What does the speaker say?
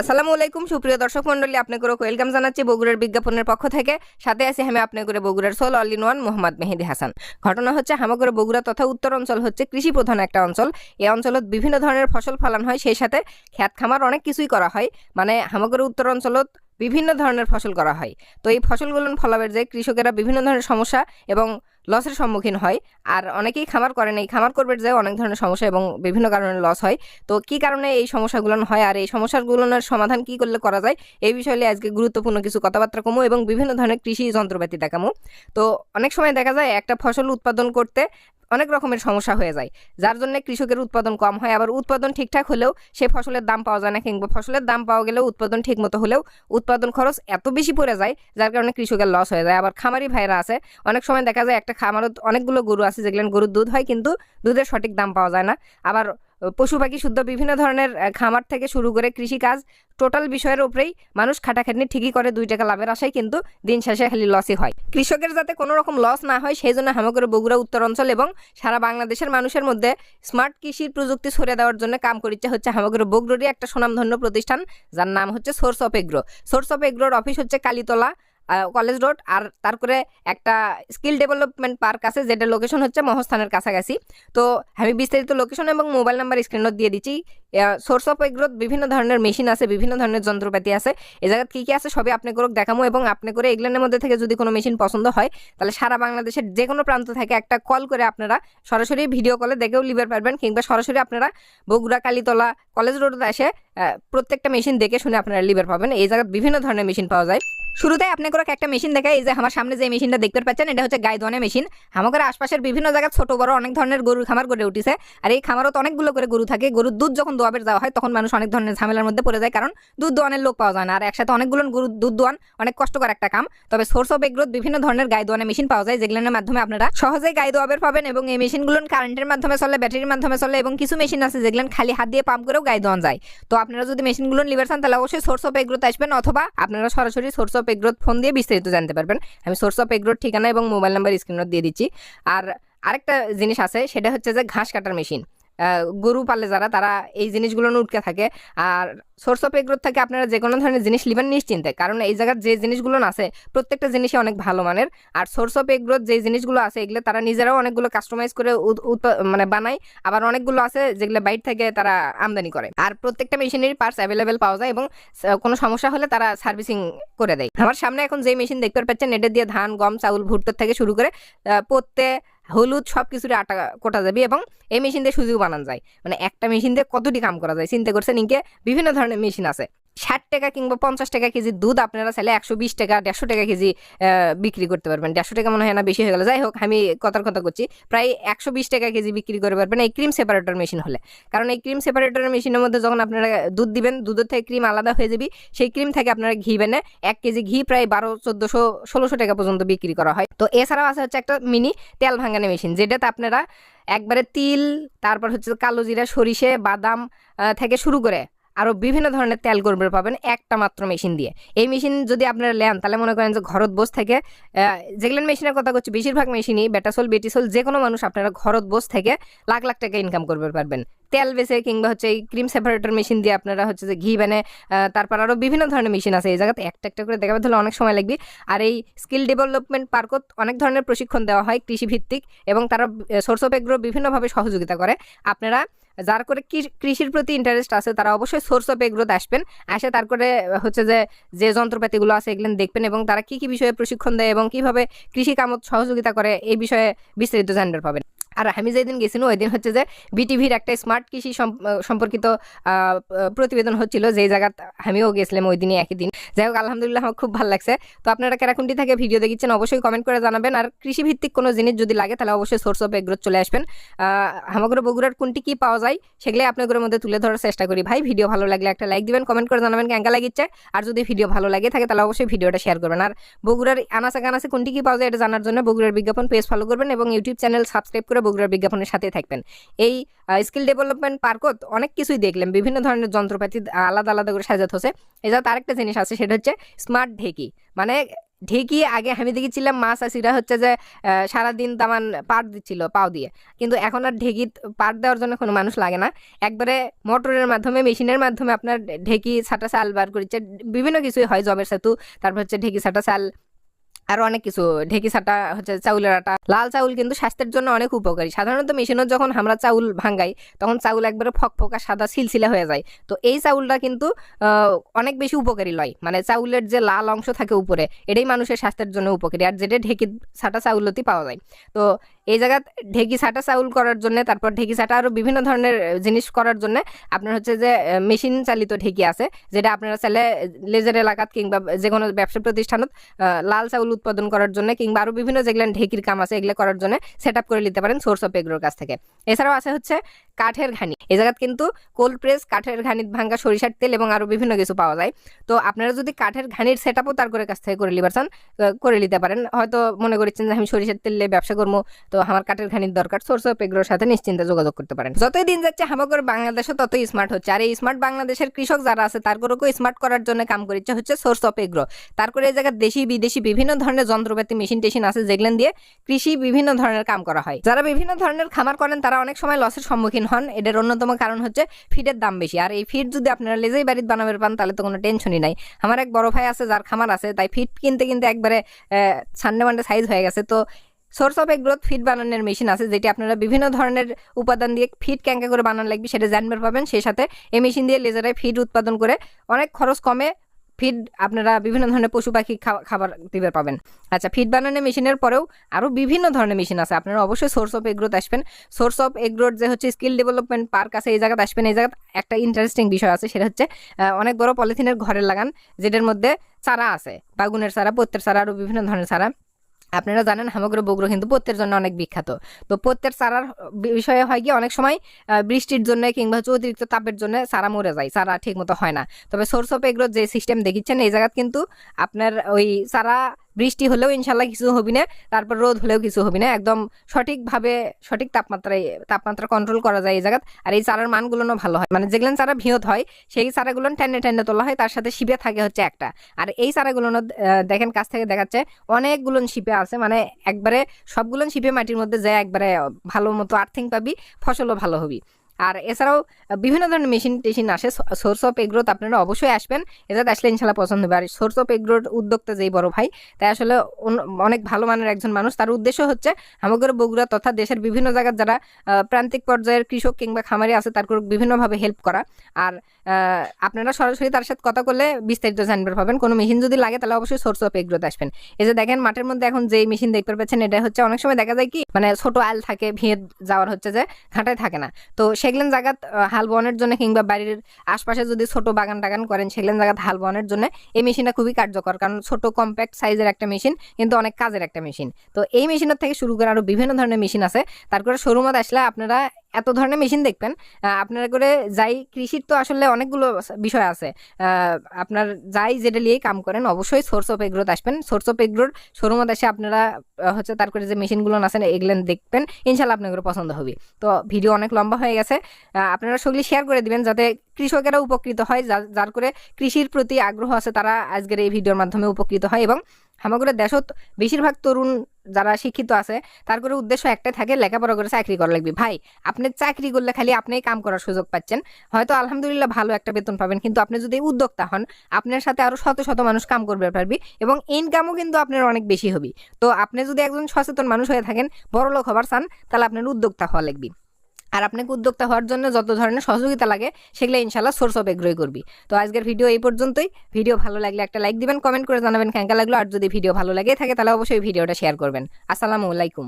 আসসালামু আলাইকুম, সুপ্রিয় দর্শক মন্ডলী আপনাকে ওয়েলকাম জানাচ্ছি বগুড়ার বিজ্ঞাপনের পক্ষ থেকে। সাথে আছি আমি আপনাকে বগুড়ার sole all in one Mohammad Mehedi Hasan. ঘটনা হচ্ছে, হামাগুড়ে বগুড়া তথা উত্তর অঞ্চল হচ্ছে কৃষি প্রধান একটা অঞ্চল। এই অঞ্চলত বিভিন্ন ধরনের ফসল ফলান হয়, সেই সাথে খ্যাত খামার অনেক কিছুই করা হয়। মানে হামাগুড়ে উত্তর অঞ্চলত বিভিন্ন ধরনের ফসল করা হয়। তো এই ফসলগুলো ফলাবের যে কৃষকেরা বিভিন্ন ধরনের সমস্যা এবং লসের সম্মুখীন হয়। আর অনেকেই খামার করেন এই খামার করবে যে অনেক ধরনের সমস্যা এবং বিভিন্ন কারণে লস হয়। তো কি কারণে এই সমস্যাগুলো হয় আর এই সমস্যাগুলোর সমাধান কি করলে করা যায়? এই বিষয়ে আজকে গুরুত্বপূর্ণ কিছু কথাবার্তা কমু এবং বিভিন্ন ধরনের কৃষি যন্ত্রপাতি দেখামু। তো অনেক সময় দেখা যায় একটা ফসল উৎপাদন করতে অনেক রকমের সমস্যা হয়ে যায়। যার জন্য কৃষকের উৎপাদন কম হয়। আবার উৎপাদন ঠিকঠাক হলেও সে ফসলের দাম পাওয়া যায় না কিংবা ফসলের দাম পাওয়া গেলেও উৎপাদন ঠিক মতো হলেও উৎপাদন খরচ এত বেশি পড়ে যায়, যার কারণে কৃষকের লস হয়ে যায়। আবার খামারি ভাইরা আছে, অনেক সময় দেখা যায় একটা খামারত অনেকগুলো গরু আছে যেগুলো গরুর দুধ হয় কিন্তু দুধের সঠিক দাম পাওয়া যায় না। আবার পশু পাখি শুদ্ধ বিভিন্ন ধরনের খামার থেকে শুরু করে কৃষিকাজ, টোটাল বিষয়ের উপরেই মানুষ খাটাখাটনি ঠিকই করে দুই টাকা লাভের আশায় কিন্তু দিন শেষে খালি লসই হয়। কৃষকের যাতে কোনো রকম লস না হয়, সেই জন্য হামাগুড়ি বগুড়া, উত্তর অঞ্চল এবং সারা বাংলাদেশের মানুষের মধ্যে স্মার্ট কৃষির প্রযুক্তি ছড়িয়ে দেওয়ার জন্য কাম করিচ্ছে হচ্ছে হামাগুড়ি বগুড়ারই একটা সুনামধন্য প্রতিষ্ঠান, যার নাম হচ্ছে source of agro source of এগ্রোর office হচ্ছে কালীতলা। কলেজ রোড আর তারপরে একটা স্কিল ডেভেলপমেন্ট পার্ক আছে যেটা লোকেশন হচ্ছে মহস্থানের কাছাকাছি। তো আমি বিস্তারিত লোকেশন এবং মোবাইল নাম্বার স্ক্রিনও দিয়ে দিচ্ছি। সোর্স অফ এগ্রোথ বিভিন্ন ধরনের মেশিন আছে, বিভিন্ন ধরনের যন্ত্রপাতি আছে। এই জায়গায় কী কী আছে সবই আপনি করে দেখামো এবং আপনি করে এগুলোর মধ্যে থেকে যদি কোনো মেশিন পছন্দ হয়, তাহলে সারা বাংলাদেশের যে কোনো প্রান্ত থেকে একটা কল করে আপনারা সরাসরি ভিডিও কলে দেখেও লিবার পারবেন কিংবা সরাসরি আপনারা বগুড়া, কালীতলা কলেজ রোডে এসে প্রত্যেকটা মেশিন দেখে শুনে আপনারা লিভার পাবেন এই জায়গায় বিভিন্ন ধরনের মেশিন পাওয়া যায়। শুরুতে আপনি করে একটা মেশিন দেখায় এই যে আমার সামনে যে মেশিনটা দেখতে পাচ্ছেন, এটা হচ্ছে গাই দোয়ানে মেশিন আমাদের আশপাশের বিভিন্ন জায়গায় ছোট বড় অনেক ধরনের গরুর খামার গড়ে উঠেছে। আর এই খামারও অনেকগুলো করে গরু থাকে। গরুর দুধ যখন দোয়াবের দেওয়া হয়, তখন মানুষ অনেক ধরনের ঝামেলার মধ্যে পড়ে যায়, কারণ দুধ দোয়ানের লোক পাওয়া যায় না। আর একসাথে অনেকগুলো গরুর দুধ দোয়ান অনেক কষ্টকর একটা কাম। তবে সোর্স অফ এগ্রোথ বিভিন্ন ধরনের গাই দোয়ানে মেশিন পাওয়া যায়, যেগুলোর মাধ্যমে আপনারা সহজেই গাই দোয়াবের পাবেন এবং এই মেশিনগুলো কারেন্টের মাধ্যমে চলে ব্যাটারির মাধ্যমে চলে এবং কিছু মেশিন আছে যেগুলো খালি হাত দিয়ে পাম্প করেও গায়ে দোয়ান যায়। তো আপনারা যদি মেশিনগুলো নিবার চান, তাহলে অবশ্যই সোর্স অফ এগ্রোথ আসবেন অথবা আপনারা সরাসরি সোর্স অফ এগ্রোথ ফোন দিয়ে বিস্তারিত জানতে পারবেন। আমি সোর্স অফ এগ্রোথ ঠিকানা এবং মোবাইল নাম্বার স্ক্রিনত দিয়ে দিচ্ছি। আর আরেকটা জিনিস আছে, সেটা হচ্ছে যে ঘাস কাটার মেশিন গরু পালে যারা, তারা এই জিনিসগুলো উঠকে থাকে। আর সোর্স অফ এগ্রোথ থেকে আপনারা যে কোনো ধরনের জিনিস নেবেন নিশ্চিন্তে। কারণ এই জায়গার যে জিনিসগুলো আছে, প্রত্যেকটা জিনিসই অনেক ভালো মানের। আর সোর্স অফ এগ্রোথ যে জিনিসগুলো আছে, এগুলো তারা নিজেরাও অনেকগুলো কাস্টমাইজ করে মানে বানায়। আবার অনেকগুলো আছে যেগুলো বাইরে থেকে তারা আমদানি করে। আর প্রত্যেকটা মেশিনের পার্টস অ্যাভেলেবেল পাওয়া যায় এবং কোনো সমস্যা হলে তারা সার্ভিসিং করে দেয়। আমার সামনে এখন যে মেশিন দেখতে পাচ্ছেন এটা দিয়ে ধান, গম, চাউল, ভুট্টার থেকে শুরু করে পত্তে হলুদ সব কিছুরই আটা কোটা যাবে এবং এই মেশিন দিয়ে সুজিও বানানো যায়। মানে একটা মেশিন দিয়ে কতটি কাম করা যায়, চিন্তা করছেন ইনকে? বিভিন্ন ধরনের মেশিন আছে। ষাট টাকা কিংবা পঞ্চাশ টাকা কেজি দুধ আপনারা চাইলে একশো বিশ টাকা, দেড়শো টাকা কেজি বিক্রি করতে পারবেন। দেড়শো টাকা মনে হয় না বেশি হয়ে গেল। যাই হোক, আমি কথার কথা করছি প্রায় একশো বিশ টাকা কেজি বিক্রি করে পারবেন এই ক্রিম সেপারেটর মেশিন হলে। কারণ এই ক্রিম সেপারেটর মেশিনের মধ্যে যখন আপনারা দুধ দিবেন, দুধের থেকে ক্রিম আলাদা হয়ে যাবে। সেই ক্রিম থেকে আপনারা ঘি বেনে এক কেজি ঘি প্রায় বারো, চোদ্দোশো, ষোলোশো টাকা পর্যন্ত বিক্রি করা হয়। তো এছাড়াও আছে হচ্ছে একটা মিনি তেল ভাঙানো মেশিন, যেটাতে আপনারা একবারে তিল, তারপর হচ্ছে কালো জিরা, সরিষে, বাদাম থেকে শুরু করে আরও বিভিন্ন ধরনের তেল গরবের পাবেন একটা মাত্র মেশিন দিয়ে। এই মেশিন যদি আপনারা নেন, তাহলে মনে করেন যে ঘরত বস থেকে যেগুলো মেশিনের কথা করছি বেশিরভাগ মেশিনই বেটাসোল বেটিসোল যে কোনো মানুষ আপনারা ঘরত বস থেকে লাখ লাখ টাকা ইনকাম করবে পারবেন। তেল বেচে কিংবা হচ্ছে এই ক্রিম সেপারেটর মেশিন দিয়ে আপনারা হচ্ছে যে ঘি বানে তারপর আরও বিভিন্ন ধরনের মেশিন আছে। এই জায়গাতে একটা একটা করে দেখাবে, তাহলে অনেক সময় লাগবে। আর এই স্কিল ডেভেলপমেন্ট পার্কত অনেক ধরনের প্রশিক্ষণ দেওয়া হয় কৃষিভিত্তিক এবং তারা সোর্স অফ এগ্রো বিভিন্নভাবে সহযোগিতা করে। আপনারা যার করে কৃষির প্রতি ইন্টারেস্ট আছে, তারা অবশ্যই সোর্স অফ এগ্রোতে আসবেন। আসে তারপরে হচ্ছে যে যে যন্ত্রপাতিগুলো আছে এগুলো দেখবেন এবং তারা কি কি বিষয়ে প্রশিক্ষণ দেয় এবং কীভাবে কৃষি কামত সহযোগিতা করে, এই বিষয়ে বিস্তারিত জানতে পাবেন। আর আমি যেদিন গেছিলাম ওই দিন হচ্ছে যে বিটিভির একটা স্মার্ট কৃষি সম- সম্পর্কিত প্রতিবেদন হচ্ছিল যে জায়গা আমিও গেছিলাম ওই দিনই একই দিন। যাই হোক আলহামদুলিল্লাহ আমার খুব ভালো লাগছে। তো আপনারা কেরাকুন্টি থেকে ভিডিও দেখেছেন অবশ্যই কমেন্ট করে জানাবেন। আর কৃষি ভিত্তিক কোনো জিনিস যদি লাগে, তাহলে অবশ্যই সোর্স অফ এগ্রোথ চলে আসবেন। হামাগুড়ো বগুড়ার কোনটি কি পাওয়া যায় সেগুলো আপনাদের মধ্যে তুলে ধরার চেষ্টা করি। ভাই, ভিডিও ভালো লাগলে একটা লাইক দিবেন কমেন্ট করে জানাবেন কেঙ্কা লাগিচ্ছে। আর যদি ভিডিও ভালো লাগে থাকে, তাহলে অবশ্যই ভিডিওটা শেয়ার করবেন। আর বগুড়ার আনাসে কানাসে কোনটি কি পাওয়া যায়, এটা জানার জন্য বগুড়ার বিজ্ঞাপন পেজ ফলো করবেন এবং ইউটিউব চ্যানেল সাবস্ক্রাইব করে বগুড়ার বিজ্ঞাপনের সাথে থাকবেন। এই স্কিল ডেভেলপমেন্ট পার্কত অনেক কিছুই দেখলাম। বিভিন্ন ধরনের যন্ত্রপাতি আলাদা আলাদা করে সাজাত হচ্ছে। এছাড়া তার একটা জিনিস আছে সেটা হচ্ছে স্মার্ট ঢেকি। মানে ঢেকি আগে আমি দেখেছিলাম মাছ চাষিরা হচ্ছে যে সারাদিন তেমন পাট দিচ্ছিল, পাও দিয়ে। কিন্তু এখন আর ঢেকি পাট দেওয়ার জন্য কোনো মানুষ লাগে না। একবারে মোটরের মাধ্যমে, মেশিনের মাধ্যমে আপনার ঢেকি ছাটা চাল বার করেছে। বিভিন্ন কিছুই হয়, জবের সেতু, তারপর হচ্ছে ঢেকি ছাটা চাল আরও অনেক কিছু। ঢেকি ছাটা, হচ্ছে চাউলের আটা। লাল চাউল কিন্তু স্বাস্থ্যের জন্য অনেক উপকারী। সাধারণত মেশিনত যখন আমরা চাউল ভাঙ্গাই, তখন চাউল একবারে ফক ফকা সাদা, সিলসিলা হয়ে যায়। তো এই চাউলটা কিন্তু অনেক বেশি উপকারী লয়। মানে চাউলের যে লাল অংশ থাকে উপরে, এটাই মানুষের স্বাস্থ্যের জন্য উপকারী। আর যেটা ঢেকি ছাটা চাউলতেই পাওয়া যায়। তো এই জায়গাত ঢেকি ছাটা চাউল করার জন্য, তারপর ঢেকি ছাটা আরও বিভিন্ন ধরনের জিনিস করার জন্য আপনার হচ্ছে যে মেশিন চালিত ঢেকি আছে, যেটা আপনারা চাইলে লেজার এলাকাত কিংবা যে কোনো ব্যবসা প্রতিষ্ঠানত লাল চাউল উৎপাদন করার জন্য কিংবা আরও বিভিন্ন যেগুলো ঢেকির কাম আছে, এগুলো করার জন্য সেট করে নিতে পারেন সোর্স অফ এগ্রোর কাছ থেকে। এছাড়াও আছে হচ্ছে কাঠের ঘানি। এই জায়গাত কিন্তু কোল্ড প্রেস, কাঠের ঘানিত ভাঙ্গা সরিষার তেল এবং আরও বিভিন্ন কিছু পাওয়া যায়। তো আপনারা যদি কাঠের ঘানির সেট আপও তার করে কাছ থেকে করে লিবার চান করে নিতে পারেন। হয়তো মনে করছেন যে, আমি সরিষার তেলে ব্যবসা করব। তো আমার কাঠের ঘানির দরকার সোর্স অফ এগ্রোর সাথে নিশ্চিন্তে যোগাযোগ করতে পারেন। যতই দিন যাচ্ছে, হামাগর বাংলাদেশও ততই স্মার্ট হচ্ছে। আর এই স্মার্ট বাংলাদেশের কৃষক যারা আছে, তার করেও স্মার্ট করার জন্য কাম করেছে হচ্ছে সোর্স অফ এগ্রো তার করে এই জায়গায় দেশি, বিদেশি বিভিন্ন ধরনের যন্ত্রপাতি মেশিন টেশিন আছে, যেগুলো দিয়ে কৃষি বিভিন্ন ধরনের কাম করা হয়। যারা বিভিন্ন ধরনের খামার করেন, তারা অনেক সময় লসের সম্মুখীন হন। এটার অন্যতম কারণ হচ্ছে ফিডের দাম বেশি। আর এই ফিড যদি আপনারা লেজেই বাড়িতে বানাবে পান, তাহলে তো কোনো টেনশনই নাই। আমার এক বড় ভাই আছে, যার খামার আছে, তাই ফিড কিনতে কিনতে একবারে সানডে মানডে সাইজ হয়ে গেছে। তো source of a growth feed বানানোর মেশিন আছে, যেটি আপনারা বিভিন্ন ধরনের উপাদান দিয়ে ফিড ক্যাঙ্কা করে বানানো লাগবে, সেটা জানবার পাবেন। সেই সাথে এই মেশিন দিয়ে লেজারে ফিড উৎপাদন করে অনেক খরচ কমে ফিড আপনারা বিভিন্ন ধরনের পশু পাখি খাবার দিবে পাবেন। আচ্ছা ফিড বানানোর মেশিনের পরেও আরও বিভিন্ন ধরনের মেশিন আছে। আপনারা অবশ্যই সোর্স অফ এগ্রোথ আসবেন। সোর্স অফ এগ্রোর যে হচ্ছে স্কিল ডেভেলপমেন্ট পার্ক আছে, এই জায়গাতে আসবেন। এই জায়গায় একটা ইন্টারেস্টিং বিষয় আছে, সেটা হচ্ছে অনেক বড় পলিথিনের ঘরের লাগান, যেটার মধ্যে চারা আছে। বাগুনের চারা পত্তের চারা আরও বিভিন্ন ধরনের চারা। আপনারা জানেন হামগ্র বগ্র কিন্তু পত্যের জন্য অনেক বিখ্যাত। তো পত্যের চারার বিষয়ে হয় গিয়ে অনেক সময় বৃষ্টির জন্য কিংবা হচ্ছে অতিরিক্ত তাপের জন্য সারা মরে যায়, সারা ঠিক মতো হয় না। তবে সোর্স অফ যে সিস্টেম দেখিচ্ছেন, এই জায়গাত কিন্তু আপনার ওই চারা বৃষ্টি হলেও ইনশাল্লাহ কিছু হবি না, তারপর রোদ হলেও কিছু হবি না। একদম সঠিকভাবে সঠিক তাপমাত্রায়, তাপমাত্রা কন্ট্রোল করা যায় এই জায়গাত। আর এই চারার মানগুলোও ভালো হয়। মানে যেগুলো চারা ভিয়ত হয়, সেই চারাগুলো টেনে টেনে তোলা হয়, তার সাথে শিপে থাকে হচ্ছে একটা। আর এই চারাগুলো দেখেন কাছ থেকে দেখাচ্ছে অনেকগুলো শিপে আছে। মানে একবারে সবগুলো শিপে মাটির মধ্যে যায় একবারে ভালো মতো আর্থিং পাবি, ফসলও ভালো হবি। আর এছাড়াও বিভিন্ন ধরনের মেশিন টেশিন আসে। সোর্স অফ এগ্রোথ আপনারা অবশ্যই আসবেন। এটাতে আসলে ইনশাল্লাহ পছন্দ হবে। আর সোর্স অফ এগ্রোর উদ্যোক্তা যেই বড় ভাই, তাই আসলে অনেক ভালো মানের একজন মানুষ। তার উদ্দেশ্য হচ্ছে আমাদের বগুড়া তথা দেশের বিভিন্ন জায়গার যারা প্রান্তিক পর্যায়ের কৃষক কিংবা খামারি আছে, তার বিভিন্নভাবে হেল্প করা। আর আপনারা সরাসরি তার সাথে কথা করলে বিস্তারিত জানতে পাবেন। কোনো মেশিন যদি লাগে, তাহলে অবশ্যই সোর্স অফ এগ্রোতে আসবেন। এই যে দেখেন, মাঠের মধ্যে এখন যেই মেশিন দেখতে পাচ্ছেন, এটা হচ্ছে অনেক সময় দেখা যায় কি মানে ছোট আল থাকে ভিয়ে যাওয়ার হচ্ছে যে, ঘাটায় থাকে না। তো সেগুলো জায়গা হাল বনের জন্য কিংবা বাড়ির আশপাশে যদি ছোট বাগান টাগান করেন সেগুলো জায়গাত হাল বনের জন্য এই মেশিনটা খুবই কার্যকর। কারণ ছোট কম্প্যাক্ট সাইজের একটা মেশিন কিন্তু অনেক কাজের একটা মেশিন। তো এই মেশিনের থেকে শুরু করে আরও বিভিন্ন ধরনের মেশিন আছে। তারপরে শোরুমত আসলে আপনারা এত ধরনের মেশিন দেখবেন আপনারা করে যাই কৃষির তো আসলে অনেকগুলো বিষয় আছে। আপনার যাই যেটা নিয়ে কাম করেন অবশ্যই সোর্স অফ এগ্রোথ আসবেন। সোর্স অফ এগ্রোর শোরুমত এসে আপনারা হচ্ছে তার করে যে মেশিনগুলো আছেন, এগুলো দেখবেন, ইনশাল্লাহ আপনাদের পছন্দ হবে। তো ভিডিও অনেক লম্বা হয়ে গেছে আপনারা সেগুলি শেয়ার করে দিবেন যাতে কৃষকেরা উপকৃত হয় যার করে কৃষির প্রতি আগ্রহ আছে, তারা আজকের এই ভিডিওর মাধ্যমে উপকৃত হয় এবং আমাদের দেশত বেশিরভাগ তরুণ যারা শিক্ষিত আছে, তার করে উদ্দেশ্য একটাই থাকে, লেখাপড়া করে চাকরি করা লাগবে। ভাই, আপনি চাকরি করলে খালি আপনিই কাম করার সুযোগ পাচ্ছেন। হয়তো আলহামদুলিল্লাহ ভালো একটা বেতন পাবেন, কিন্তু আপনি যদি উদ্যোক্তা হন, আপনার সাথে আরও শত শত মানুষ কাম করবে পারবি এবং ইনকামও কিন্তু আপনার অনেক বেশি হবে। তো আপনি যদি একজন সচেতন মানুষ হয়ে থাকেন বড় লোক হবার চান, তাহলে আপনার উদ্যোক্তা হওয়া লাগবে। আর আপনাকে উদ্যোক্তা হওয়ার জন্য যত ধরনের সহযোগিতা লাগে, সেগুলো ইনশাল্লাহ সোর্স অফ এগ্রোই করবি। তো আজকের ভিডিও এই পর্যন্তই। ভিডিও ভালো লাগলে একটা লাইক দিবেন কমেন্ট করে জানাবেন কেঙ্কা লাগল আর যদি ভিডিও ভালো লাগে থাকে, তাহলে অবশ্যই ভিডিওটা শেয়ার করবেন। আসসালামু আলাইকুম।